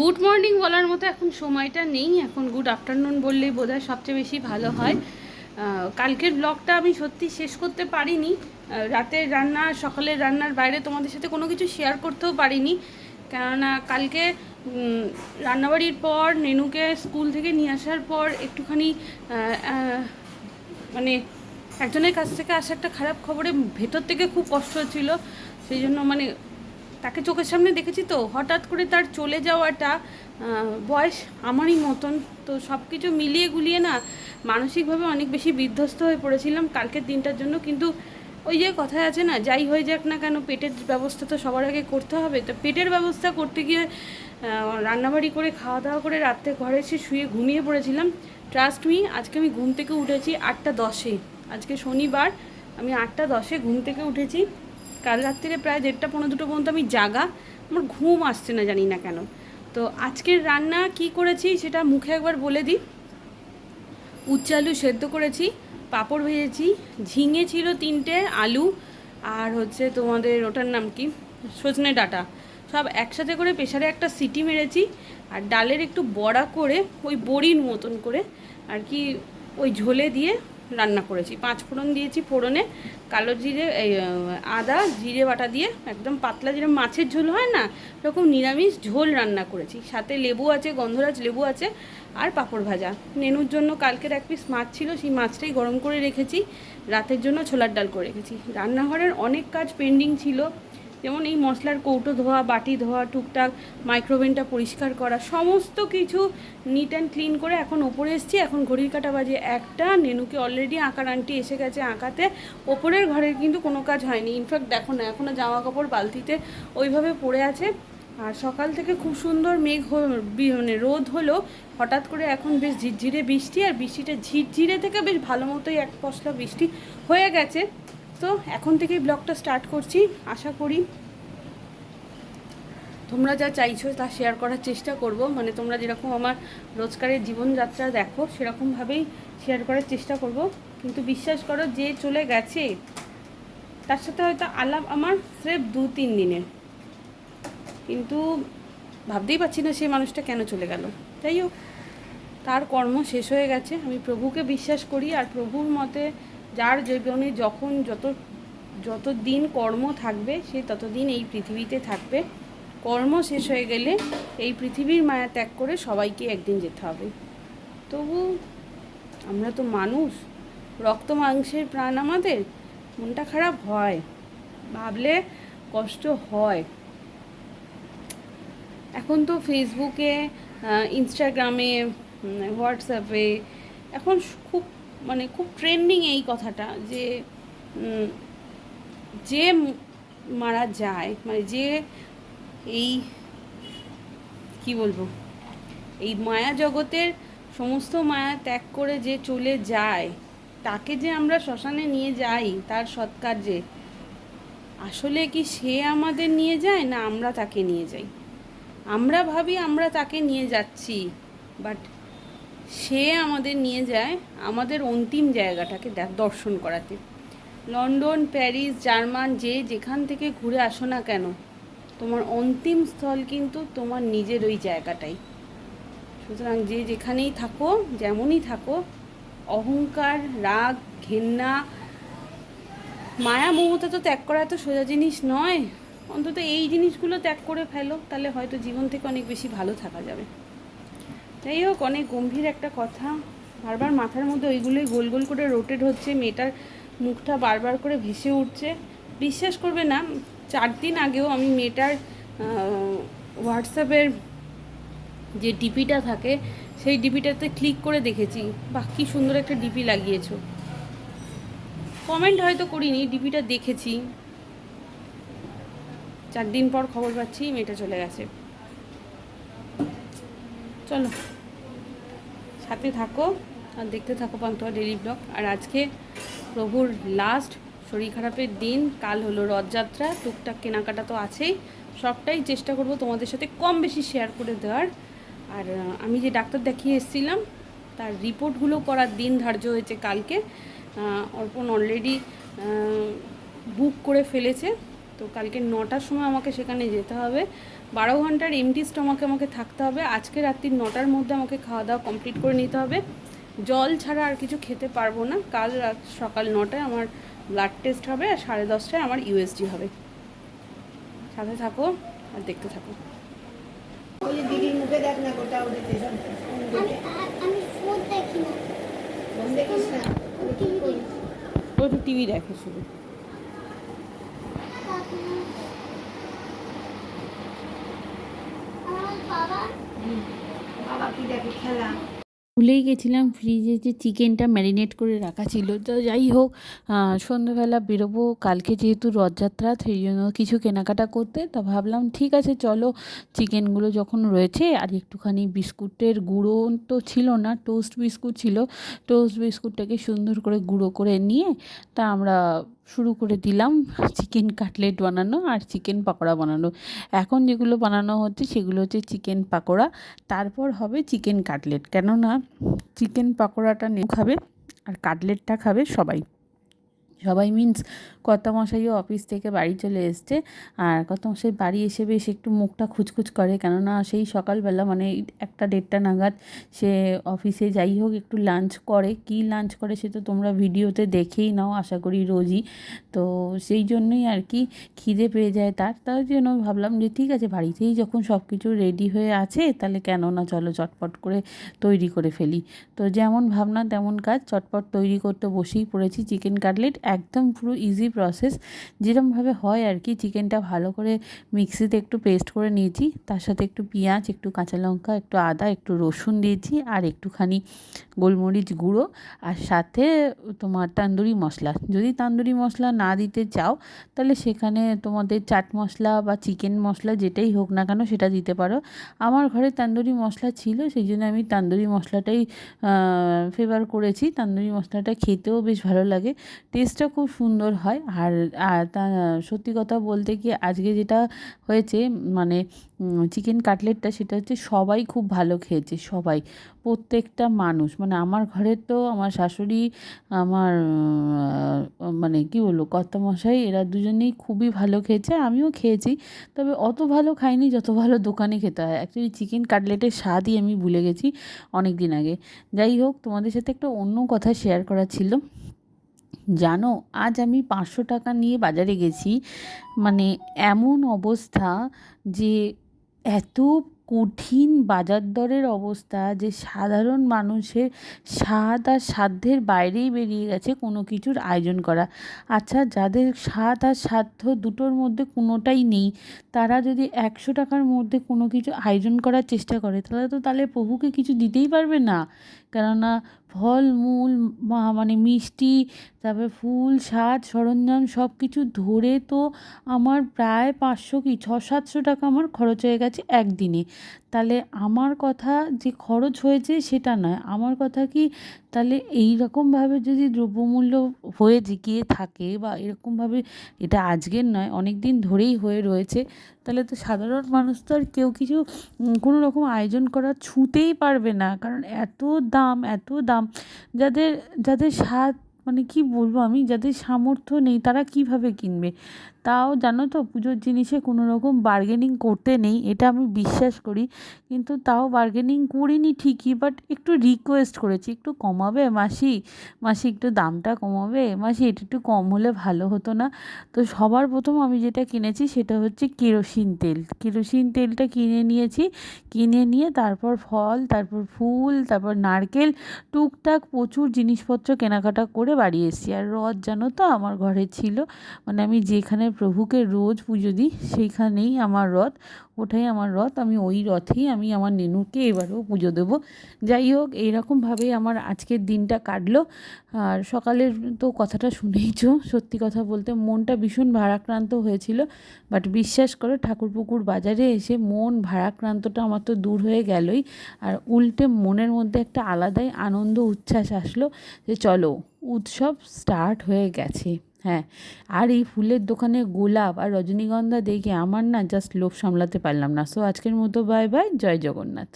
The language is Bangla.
গুড মর্নিং বলার মতো এখন সময়টা নেই। এখন গুড আফটারনুন বললেই বোধহয় সবচেয়ে বেশি ভালো হয়। কালকের ব্লগটা আমি সত্যি শেষ করতে পারিনি। রাতের রান্না, সকালের রান্নার বাইরে তোমাদের সাথে কোনো কিছু শেয়ার করতেও পারিনি। কেননা কালকে রান্নাবাড়ির পর, নেনুকে স্কুল থেকে নিয়ে আসার পর একটুখানি মানে একজনের কাছ থেকে আসা একটা খারাপ খবরে ভেতর থেকে খুব কষ্ট হচ্ছিল সেই জন্য মানে তাকে চোখের সামনে দেখেছি তো, হঠাৎ করে তার চলে যাওয়াটা বয়স আমারই মতন। তো সব কিছু মিলিয়ে গুলিয়ে না মানসিকভাবে অনেক বেশি বিধ্বস্ত হয়ে পড়েছিলাম কালকের দিনটার জন্য। কিন্তু ওই যে কথায় আছে না, যাই হয়ে যাক না কেন, পেটের ব্যবস্থা তো সবার আগে করতে হবে। তো পেটের ব্যবস্থা করতে গিয়ে রান্নাবাড়ি করে খাওয়া দাওয়া করে রাত্রে ঘরে এসে শুয়ে ঘুমিয়ে পড়েছিলাম। ট্রাস্ট মি আজকে আমি ঘুম থেকে উঠেছি আটটা দশে। আজকে শনিবার, আমি আটটা দশে ঘুম থেকে উঠেছি। কাল রাত্রিরে প্রায় দেড়টা পনেরো দুটো পর্যন্ত আমি জাগা, আমার ঘুম আসছে না জানি না কেন। তো আজকের রান্না কি করেছি সেটা মুখে একবার বলে দিই। উচ্চ আলু সেদ্ধ করেছি, পাঁপড় ভেজেছি, ঝিঙে ছিল তিনটে, আলু আর হচ্ছে তোমাদের ওটার নাম কি? সজনে ডাটা। সব একসাথে করে প্রেশারে একটা সিটি মেরেছি আর ডালের একটু বড়া করে ওই বড়ির মতন করে আর কি ওই ঝোলে দিয়ে রান্না করেছি। পাঁচ ফোড়ন দিয়েছি ফোড়নে, কালো জিরে আদা, জিরে বাটা দিয়ে একদম পাতলা যেরকম মাছের ঝোল হয় না এরকম নিরামিষ ঝোল রান্না করেছি। সাথে লেবু আছে, গন্ধরাজ লেবু আছে আর পাঁপড় ভাজা। মেনুর জন্য কালকের এক পিস মাছ ছিল, সেই মাছটাই গরম করে রেখেছি। রাতের জন্য ছোলার ডাল করে রেখেছি। রান্নাঘরের অনেক কাজ পেন্ডিং ছিল। যেমন এই মশলার কৌটো ধোয়া, বাটি ধোয়া, টুকটাক মাইক্রোওভেনটা পরিষ্কার করা, সমস্ত কিছু নিট অ্যান্ড ক্লিন করে এখন ওপরে এসেছি। এখন ঘড়ির কাটা বাজে একটা। নেনুকে অলরেডি আঁকার আন্টি এসে গেছে আঁকাতে। ওপরের ঘরের কিন্তু কোনো কাজ হয়নি। ইনফ্যাক্ট দেখো না এখনও জামা কাপড় বালতিতে ওইভাবে পড়ে আছে। আর সকাল থেকে খুব সুন্দর মেঘ মানে রোদ হলো। হঠাৎ করে এখন বেশ ঝিরঝিরে বৃষ্টি, আর বৃষ্টিটা ঝিরঝিরে থেকে বেশ ভালো মতোই এক পশলা বৃষ্টি হয়ে গেছে। তো এখন থেকেই ব্লগটা স্টার্ট করছি, আশা করি। তোমরা যা চাইছো তা শেয়ার করার চেষ্টা করব। মানে তোমরা যেরকম আমার রোজকারের জীবনযাত্রা দেখো, সেরকমভাবেই শেয়ার করার চেষ্টা করব। কিন্তু বিশ্বাস করো, যে চলে গেছে, তার সাথে হয়তো আলাপ আমার স্রেফ দু তিন দিনের। কিন্তু ভাবতেই পারছি না সেই মানুষটা কেন চলে গেল। যাই হোক, তার কর্ম শেষ হয়ে গেছে। আমি প্রভুকে বিশ্বাস করি, আর প্রভুর মতে যার জীবনে যখন যত যত দিন কর্ম থাকবে, সে ততদিন এই পৃথিবীতে থাকবে। কর্ম শেষ হয়ে গেলে এই পৃথিবীর মায়া ত্যাগ করে সবাইকে একদিন যেতে হবে। তবু আমরা তো মানুষ, রক্ত মাংসের প্রাণ আমাদের, মনটা খারাপ হয়, ভাবলে কষ্ট হয়। এখন তো ফেসবুকে ইনস্টাগ্রামে হোয়াটসঅ্যাপে এখন খুব মানে খুব ট্রেন্ডিং এই কথাটা যে যে মারা যায় মানে যে এই, কি বলব, এই মায়া জগতের সমস্ত মায়া ত্যাগ করে যে চলে যায়, তাকে যে আমরা শ্মশানে নিয়ে যাই, তার সৎকার্যে, আসলে কি সে আমাদের নিয়ে যায় না আমরা তাকে নিয়ে যাই? আমরা ভাবি আমরা তাকে নিয়ে যাচ্ছি বাট সে আমাদের নিয়ে যায় আমাদের অন্তিম জায়গাটাকে দর্শন করাতে। লন্ডন, প্যারিস, জার্মান, যে যেখান থেকে ঘুরে আসো না কেন, তোমার অন্তিম স্থল কিন্তু তোমার নিজের ওই জায়গাটাই। সুতরাং যে যেখানেই থাকো, যেমনই থাকো, অহংকার, রাগ, ঘেন্না মায়া মমতা তো ত্যাগ করা এত সোজা জিনিস নয়। অন্তত এই জিনিসগুলো ত্যাগ করে ফেলো, তাহলে হয়তো জীবন থেকে অনেক বেশি ভালো থাকা যাবে। যাই হোক, অনেক গম্ভীর একটা কথা। বারবার মাথার মধ্যে ওইগুলোই গোল গোল করে রোটেট হচ্ছে, মেয়েটার মুখটা বারবার করে ভেসে উঠছে। বিশ্বাস করবে না, চার দিন আগেও আমি মেয়েটার হোয়াটসঅ্যাপের যে ডিপিটা থাকে, সেই ডিপিটাতে ক্লিক করে দেখেছি। বাহ, কী সুন্দর একটা ডিপি লাগিয়েছো। কমেন্ট হয়তো করিনি, ডিপিটা দেখেছি। চার দিন পর খবর পাচ্ছি, মেয়েটা চলে গেছে। চলো। সাথে থাকো আর দেখতে থাকো পান্তুয়া ডেলি ব্লগ আর আজকে প্রভুর লাস্ট শরীর খারাপের দিন, কাল হলো রথযাত্রা, টুকটাক কেনাকাটা তো আছেই। সবটাই চেষ্টা করব তোমাদের সাথে কম বেশি শেয়ার করে দেওয়ার। আর আমি যে ডাক্তার দেখিয়ে এসেছিলাম, তার রিপোর্টগুলো করার দিন ধার্য হয়েছে কালকে। অর্পণ অলরেডি বুক করে ফেলেছে। তো কালকে নটার সময় আমাকে সেখানে যেতে হবে। বারো ঘণ্টার এমটি স্টমাকে আমাকে থাকতে হবে। আজকে রাত্রি নটার মধ্যে আমাকে খাওয়া দাওয়া কমপ্লিট করে নিতে হবে। জল ছাড়া আর কিছু খেতে পারব না। কাল রাত সকাল নটায় আমার ব্লাড টেস্ট হবে আর সাড়ে দশটায় আমার ইউএসজি হবে। সাথে থাকো আর দেখতে থাকো। দিদির মুখে দেখ না গোটা উঠেছে সব ফোন দেখে। আমি ফোন দেখি না। ফোন দেখিস না? আমি কি করি ও একটু টিভি দেখে শুধু আমার বাবা বাবা কি দেখে খেলা ভুলেই গেছিলাম ফ্রিজে যে চিকেনটা ম্যারিনেট করে রাখা ছিল। তো যাই হোক সন্ধ্যেবেলা বেরোবো, কালকে যেহেতু রথযাত্রা, সেই জন্য কিছু কেনাকাটা করতে, তা ভাবলাম ঠিক আছে, চলো চিকেনগুলো যখন রয়েছে, আর একটুখানি বিস্কুটের গুঁড়ো তো ছিল না টোস্ট বিস্কুট ছিল টোস্ট বিস্কুটটাকে সুন্দর করে গুঁড়ো করে নিয়ে, তা আমরা শুরু করে দিলাম চিকেন কাটলেট বানানো আর চিকেন পাকোড়া বানানো। এখন যেগুলো বানানো হচ্ছে সেগুলো হচ্ছে চিকেন পাকোড়া, তারপর হবে চিকেন কাটলেট। কেননা চিকেন পাকোড়াটা খাবে আর কাটলেটটা খাবে সবাই। সবাই মিন্স কর্তামশাইও অফিস থেকে বাড়ি চলে এসছে। আর কর্তামশাই বাড়ি এসে বেশ একটু মুখটা খুচখুচ করে, কেননা সেই সকালবেলা মানে একটা দেড়টা নাগাদ সে অফিসে যাই হোক একটু লাঞ্চ করে। কী লাঞ্চ করে সে তো তোমরা ভিডিওতে দেখেই নাও, আশা করি রোজই। তো সেই জন্যই আর কি খিদে পেয়ে যায় তার। তার জন্য ভাবলাম যে ঠিক আছে, বাড়িতেই যখন সব কিছু রেডি হয়ে আছে, তাহলে কেন না চলো চটপট করে তৈরি করে ফেলি। তো যেমন ভাবনা তেমন কাজ, চটপট তৈরি করতে বসেই পড়েছি চিকেন কাটলেট একদম পুরো ইজি প্রসেস যেরমভাবে হয় আর কি চিকেনটা ভালো করে মিক্সিতে একটু পেস্ট করে নিয়েছি। তার সাথে একটু পেঁয়াজ, একটু কাঁচা লঙ্কা, একটু আদা, একটু রসুন দিয়েছি, আর একটুখানি গোলমরিচ গুঁড়ো। আর সাথে তোমার তান্দুরি মশলা। যদি তান্দুরি মশলা না দিতে চাও, তাহলে সেখানে তোমাদের চাট মশলা বা চিকেন মশলা যেটাই হোক না কেন সেটা দিতে পারো। আমার ঘরে তান্দুরি মশলা ছিল, সেই জন্য আমি তান্দুরি মশলাটাই ফেভার করেছি। তান্দুরি মশলাটা খেতেও বেশ ভালো লাগে। টেস্টটা খুব সুন্দর হয়। আর তা, সত্যি কথা বলতে কি আজকে যেটা হয়েছে মানে চিকেন কাটলেটটা সেটা হচ্ছে সবাই খুব ভালো খেয়েছে, সবাই। প্রত্যেকটা মানুষ মানে আমার ঘরের তো আমার শাশুড়ি, আমার মানে কি বলব, কর্তামশাই এরা দুজনেই খুবই ভালো খেয়েছে, আমিও খেয়েছি। তবে অত ভালো খাইনি যত ভালো দোকানে খেতে হয়। অ্যাকচুয়ালি চিকেন কাটলেটের স্বাদই আমি ভুলে গেছি অনেক দিন আগে। যাই হোক, তোমাদের সাথে একটা অন্য কথা শেয়ার করা ছিল। জানো, আজ আমি পাঁচশো টাকা নিয়ে বাজারে গেছি। মানে এমন অবস্থা যে এত কঠিন বাজার দরের অবস্থা যে সাধারণ মানুষের স্বাদ আর সাধ্যের বাইরেই বেরিয়ে গেছে কোনো কিছুর আয়োজন করা। আচ্ছা যাদের স্বাদ আর সাধ্য দুটোর মধ্যে কোনোটাই নেই, তারা যদি একশো টাকার মধ্যে কোনো কিছু আয়োজন করার চেষ্টা করে, তাহলে তো তাহলে প্রভুকে কিছু দিতেই পারবে না। কেননা ফল, মূল মানে মিষ্টি, তারপরে ফুল, সাজ, সরঞ্জাম সব কিছু ধরে তো আমার প্রায় পাঁচশো কি, ছ, সাতশো টাকা আমার খরচ হয়ে গেছে একদিনে। তাহলে আমার কথা যে খরচ হয়েছে সেটা নয়। আমার কথা কি তাহলে এই রকমভাবে যদি দ্রব্যমূল্য হয়ে যে গিয়ে থাকে বা এরকমভাবে এটা আজকের নয়, অনেক দিন ধরেই হয়ে রয়েছে, তাহলে তো সাধারণ মানুষ তো আর কেউ কিছু কোনো রকম আয়োজন করা ছুঁতেই পারবে না। কারণ এত দাম এত দাম, যাদের যাদের স্বাদ মানে কি বলব আমি, যাদের সামর্থ্য নেই তারা কীভাবে কিনবে? তাও জানো তো পুজোর জিনিসে কোনো রকম বার্গেনিং করতে নেই, এটা আমি বিশ্বাস করি। কিন্তু তাও বার্গেনিং করিনি ঠিকই বাট একটু রিকোয়েস্ট করেছি, একটু কমাবে মাসি? মাসি একটু দামটা কমাবে? মাসি এটা একটু কম হলে ভালো হতো না। তো সবার প্রথম আমি যেটা কিনেছি সেটা হচ্ছে কেরোসিন তেল। কেরোসিন তেলটা কিনে নিয়েছি, কিনে নিয়ে তারপর ফল, তারপর ফুল, তারপর নারকেল, টুকটাক প্রচুর জিনিসপত্র কেনাকাটা করে বাড়ি এসেছি। আর রথ জানো তো আমার ঘরে ছিল মানে আমি যেখানে প্রভুকে রোজ পুজো দিই, সেইখানেই আমার রথ ওটাই আমার রথ, আমি ওই রথেই আমি আমার নেনুকে এবারেও পুজো দেবো। যাই হোক, এইরকমভাবেই আমার আজকের দিনটা কাটলো। আর সকালের তো কথাটা শুনেইছো সত্যি কথা বলতে মনটা ভীষণ ভারাক্রান্ত হয়েছিল। বাট বিশ্বাস করো, ঠাকুরপুকুর বাজারে এসে মন ভারাক্রান্তটা আমার তো দূর হয়ে গেলই। আর উল্টে মনের মধ্যে একটা আলাদাই আনন্দ, উচ্ছ্বাস আসলো যে চলো, উৎসব স্টার্ট হয়ে গেছে। হ্যাঁ আর এই ফুলের দোকানে গোলাপ আর রজনীগন্ধা দেখে আমার না জাস্ট লোভ সামলাতে পারলাম না। সো আজকের মতো বাই বাই জয় জগন্নাথ।